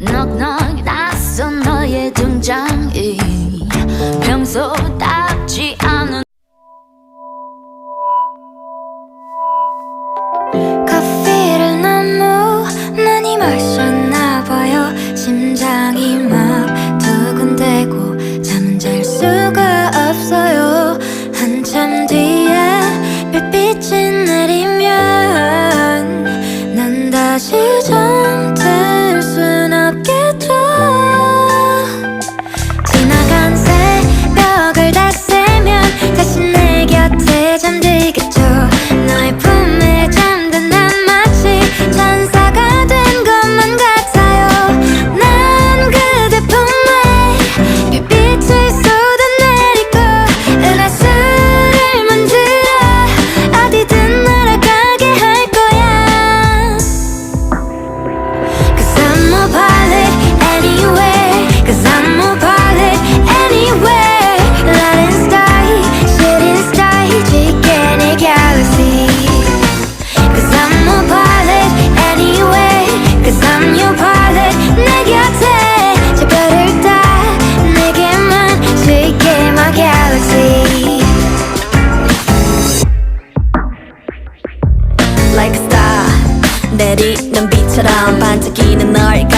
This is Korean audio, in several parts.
넉넉 낯선 너의 등장이 평소답지 않은 커피를 너무 많이 마셨나 봐요. 심장이 막 두근대고 잠은 잘 수가 없어요. 한참 뒤에 별빛이 내리면 난 다시 잠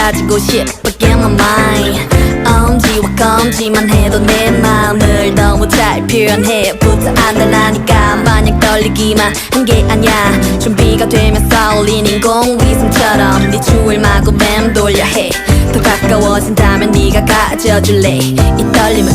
가지고 get my mind 엄지와 검지만 해도 내 마음을 너무 잘 표현해 부터 안달나니까 마냥 떨리기만 한 게 아니야. 준비가 되면 쏠린 인공위성처럼 네 추을 마구 맴돌려 해더 가까워진다면 네가 가져줄래? 이 떨림을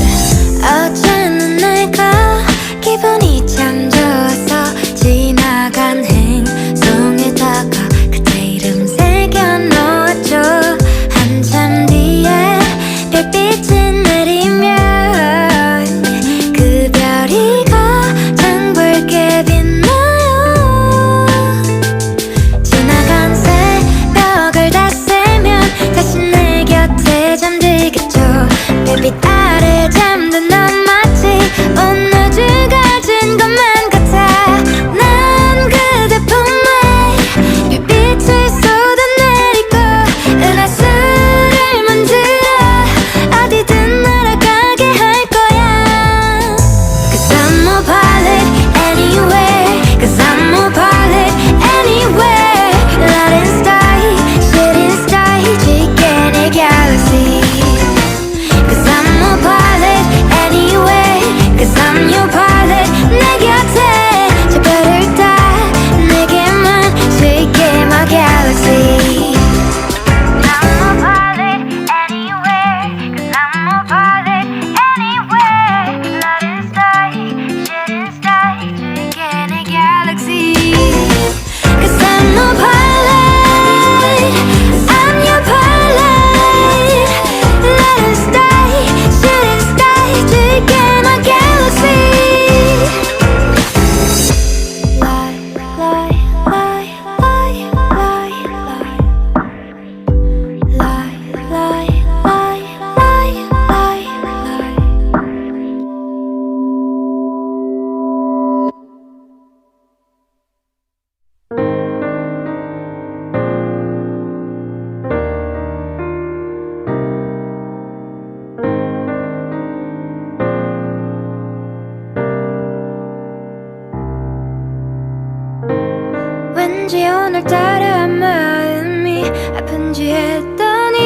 왠지 오늘따라 마음이 아픈지 했더니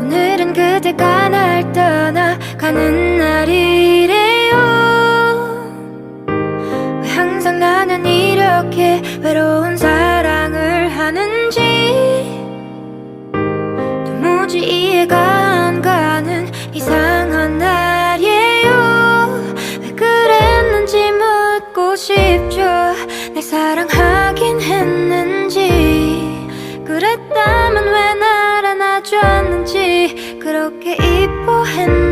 오늘은 그대가 날 떠나가는 날이래요. 왜 항상 나는 이렇게 외로운 wohin.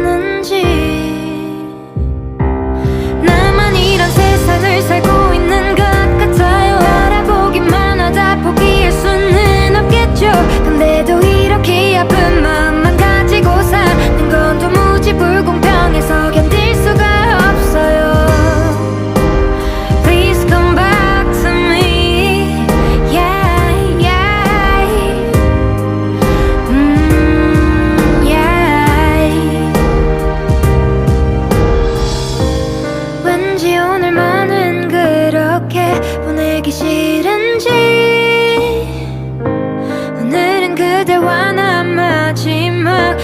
사실인지 오늘은 그대와 나 마지막인가